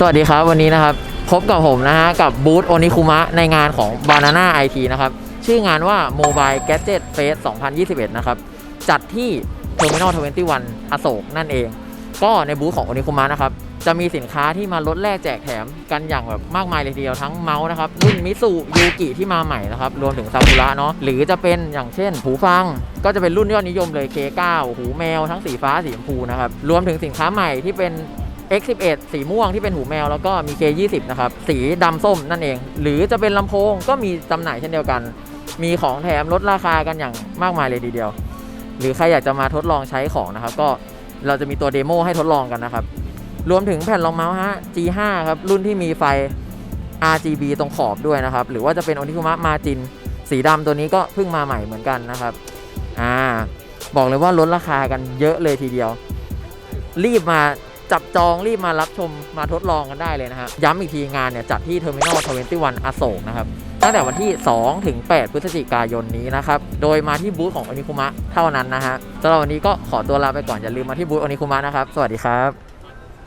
สวัสดีครับวันนี้นะครับ พบกับผมนะฮะ กับบูธโอนิคุมะในงานของ Banana IT นะครับ ชื่องานว่า Mobile Gadget Fest 2021 นะครับ จัดที่ Terminal 21 อโศกนั่นเอง ก็ในบูธของโอนิคุมะนะครับ จะมีสินค้าที่มาลดแลกแจกแถมกันอย่างแบบมากมายเลยทีเดียวทั้งเมาส์นะครับรุ่นมิสุยูกิที่มาใหม่นะครับ รวมถึงซากุระเนาะหรือจะเป็นอย่างเช่น หูฟัง ก็จะเป็นรุ่นยอดนิยมเลย K9 หูแมวทั้งสีฟ้าสีชมพูนะครับรวมถึงสินค้าใหม่ที่เป็น X11 สีม่วงที่เป็นหูแมวแล้วก็มี K20 นะครับ สีดำส้มนั่นเอง หรือจะเป็นลำโพงก็มีจำหน่ายเช่นเดียวกัน มีของแถมลดราคากันอย่างมากมายเลยทีเดียว หรือใครอยากจะมาทดลองใช้ของนะครับ ก็เราจะมีตัวเดโมให้ทดลองกันนะครับ รวมถึงแผ่นรองเมาส์ฮะ G5 ครับ รุ่นที่มีไฟ RGB ตรงขอบด้วยนะครับ หรือว่าจะเป็นอนิคุมะมาจินสีดำตัวนี้ก็เพิ่งมาใหม่เหมือนกันนะครับ อ่า บอกเลยว่าลดราคากันเยอะเลยทีเดียว รีบมา จับจองรีบมารับชมมาทดลองกันได้เลยนะฮะย้ำอีกทีงานเนี่ยจัดที่ Terminal 21อโศกนะครับตั้งแต่วันที่ 2 ถึง 8 พฤศจิกายนนี้นะครับ โดยมาที่บูธของอนิคุมะเท่านั้นนะฮะสำหรับวันนี้ก็ขอตัวลาไปก่อนอย่าลืมมาที่บูธอนิคุมะนะครับ สวัสดีครับ